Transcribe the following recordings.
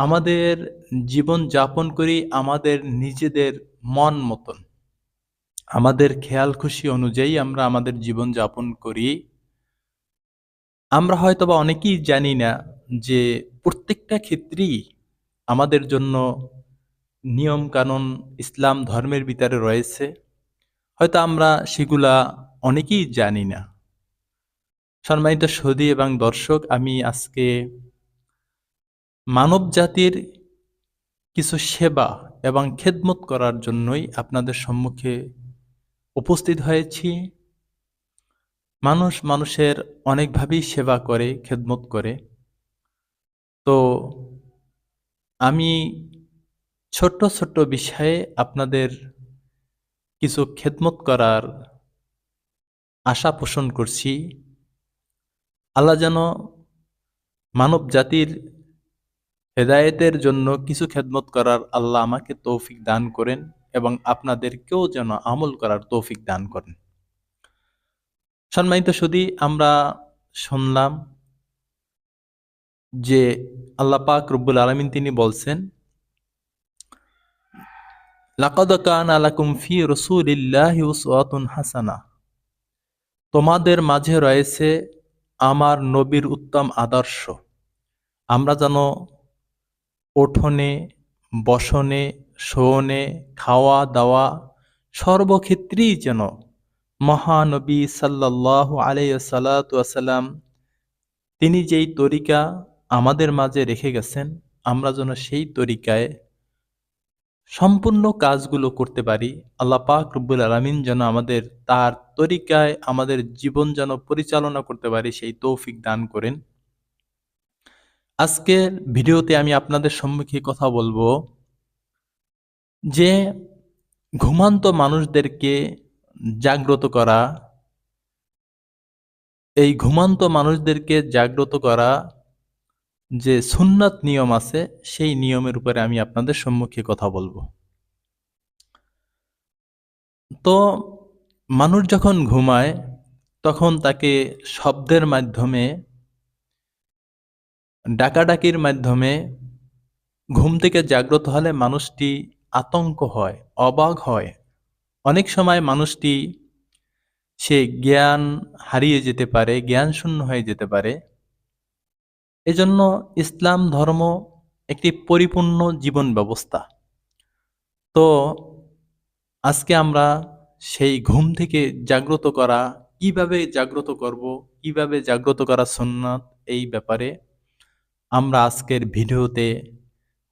আমাদের জীবন যাপন করি আমাদের নিজেদের মন মতন। আমাদের খেয়াল খুশি অনুযায়ী আমরা আমাদের জীবন যাপন করি। আমরা হয়তোবা অনেকেই জানি না যে প্রত্যেকটা ক্ষেত্রেই আমাদের জন্য নিয়ম কানুন ইসলাম ধর্মের ভিতরে রয়েছে। হয়তো আমরা সেগুলা অনেকেই জানি না। সম্মানিত সুধী এবং দর্শক, আমি আজকে মানব জাতির কিছু সেবা এবং খেদমত করার জন্যই আপনাদের সম্মুখে উপস্থিত হয়েছি। মানুষ মানুষের অনেকভাবেই সেবা করে, খেদমত করে। তো আমি ছোট্ট, ছোট্ট বিষয়ে আপনাদের কিছু খেদমত করার আশা পোষণ করছি। আল্লাহ যেন মানব জাতির হেদায়েতের জন্য কিছু খেদমত করার আল্লাহ আমাকে তৌফিক দান করেন এবং আপনাদেরকেও যেন আমল করার তৌফিক দান করেন। সম্মানিত সুধী, আমরা শুনলাম যে আল্লাহ পাক রব্বুল আলমিন তিনি বলছেন কানা ফি হাসানা তোমাদের মাঝে রয়েছে আমার নবীর উত্তম আদর্শ আমরা যেন ওঠনে, বসনে, শোনে খাওয়া দাওয়া সর্বক্ষেত্রেই যেন মহানবী সাল্লাহ আলাইসাল্লাম তিনি যেই তরিকা আমাদের মাঝে রেখে গেছেন, আমরা যেন সেই তরিকায় সম্পূর্ণ কাজগুলো করতে পারি। আল্লাহ পাক রব্বুল আলমিন যেন আমাদের তার তরিকায় আমাদের জীবন যেন পরিচালনা করতে পারি, সেই তৌফিক দান করেন। আজকের ভিডিওতে আমি আপনাদের সম্মুখে কথা বলব যে ঘুমান্ত মানুষদেরকে জাগ্রত করা, এই ঘুমান্ত মানুষদেরকে জাগ্রত করা যে সুন্নাত নিয়ম আছে, সেই নিয়মের উপরে আমি আপনাদের সম্মুখে কথা বলব। তো মানুষ যখন ঘুমায়, তখন তাকে শব্দের মাধ্যমে ডাকাডাকির মাধ্যমে ঘুম থেকে জাগ্রত হলে মানুষটি আতঙ্ক হয়, অবাক হয়। অনেক সময় মানুষটি সে জ্ঞান হারিয়ে যেতে পারে জ্ঞান শূন্য হয়ে যেতে পারে। এজন্য ইসলাম ধর্ম একটি পরিপূর্ণ জীবন ব্যবস্থা। তো আজকে আমরা সেই ঘুম থেকে জাগ্রত করা, কীভাবে জাগ্রত করব, কীভাবে জাগ্রত করা সুন্নাত এই ব্যাপারে আমরা আজকের ভিডিওতে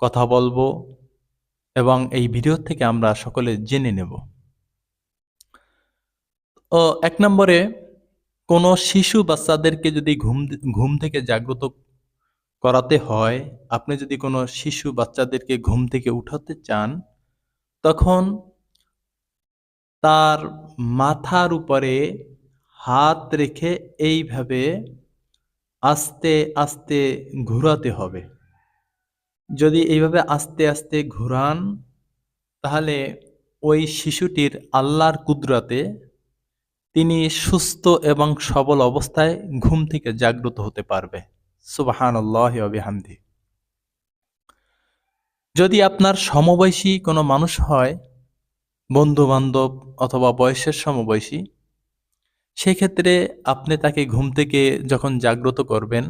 কথা বলব এবং এই ভিডিও থেকে আমরা সকলে জেনে নেব। ও, এক নম্বরে কোনো শিশু বাচ্চাদেরকে যদি ঘুম ঘুম থেকে জাগ্রত করাতে হয়, আপনি যদি কোনো শিশু বাচ্চাদেরকে ঘুম থেকে উঠাতে চান, তখন তার মাথার উপরে হাত রেখে এইভাবে আস্তে আস্তে ঘুরাতে হবে। যদি এইভাবে আস্তে আস্তে ঘুরান, তাহলে ওই শিশুটির আল্লাহর কুদরাতে তিনি সুস্থ এবং সবল অবস্থায় ঘুম থেকে জাগ্রত হতে পারবে। সুবাহান আল্লাহামদি যদি আপনার সমবয়সী কোনো মানুষ হয় বন্ধু বান্ধব অথবা বয়সের সমবয়সী সেক্ষেত্রে আপনি তাকে ঘুম থেকে যখন জাগ্রত করবেন,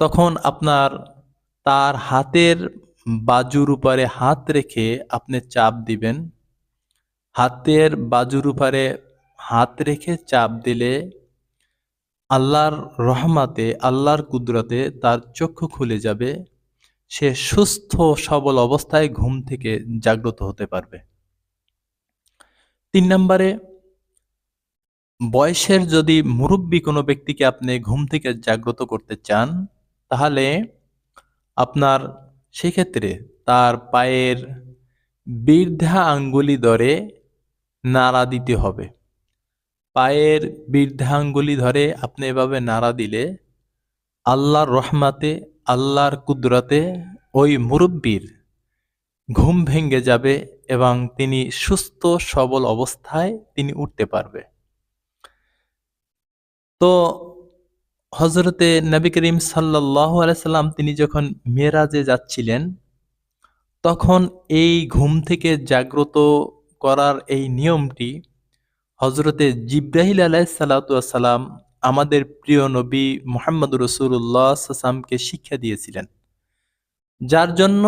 তখন আপনার তার হাতের বাজুর উপরে হাত রেখে আপনি চাপ দিবেন। হাতের বাজুর উপরে হাত রেখে চাপ দিলে আল্লাহর রহমাতে, আল্লাহর কুদরতে তার চক্ষু খুলে যাবে। সে সুস্থ, সবল অবস্থায় ঘুম থেকে জাগ্রত হতে পারবে। তিন নম্বরে বয়সের যদি মুরব্বী কোনো ব্যক্তিকে আপনি ঘুম থেকে জাগ্রত করতে চান, তাহলে আপনার সেক্ষেত্রে তার পায়ের বৃদ্ধা আঙ্গুলি ধরে নাড়া দিতে হবে। পায়ের বৃদ্ধাঙ্গুলি ধরে আপনি এভাবে নাড়া দিলে আল্লাহর রহমাতে, আল্লাহর কুদরতে ওই মুরব্বীর ঘুম ভেঙে যাবে এবং তিনি সুস্থ, সবল অবস্থায় তিনি উঠতে পারবে। তো হজরতে নবী করিম সাল্লাহ আলাইসাল্লাম তিনি যখন মেরাজে যাচ্ছিলেন, তখন এই ঘুম থেকে জাগ্রত করার এই নিয়মটি হজরতে জিব্রাহিল আলাহ সাল্লাম আমাদের প্রিয় নবী মোহাম্মদ রসুল্লাহ সাল্লামকে শিক্ষা দিয়েছিলেন। যার জন্য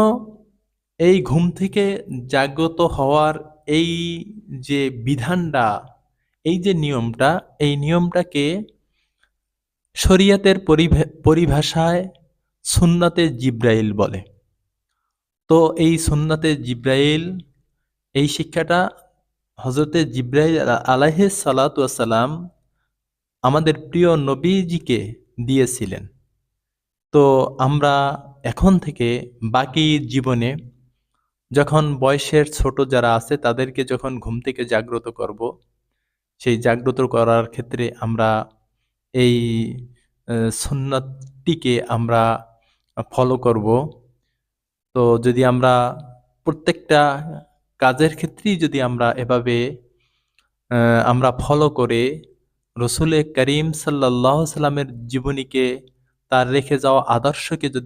এই ঘুম থেকে জাগ্রত হওয়ার এই যে বিধানটা, এই যে নিয়মটা, এই নিয়মটাকে শরিয়াতের পরিভা- পরিভাষায় সুন্নাতে জিব্রাইল বলে। তো এই সুন্নাতে জিব্রাইল, এই শিক্ষাটা হজরতে জিব্রাইল আলাহে সালাতাম আমাদের প্রিয় নবীজিকে দিয়েছিলেন। তো আমরা এখন থেকে বাকি জীবনে যখন বয়সের ছোট যারা আছে তাদেরকে যখন ঘুম থেকে জাগ্রত করব, সেই জাগ্রত করার ক্ষেত্রে আমরা এই সন্ন্যতটিকে আমরা ফলো করব। তো যদি আমরা প্রত্যেকটা কাজের ক্ষেত্রেই যদি আমরা এভাবে আমরা ফলো করে রসুল করিম সাল্লাহ সাল্লামের জীবনীকে তার রেখে যাওয়া আদর্শকে যদি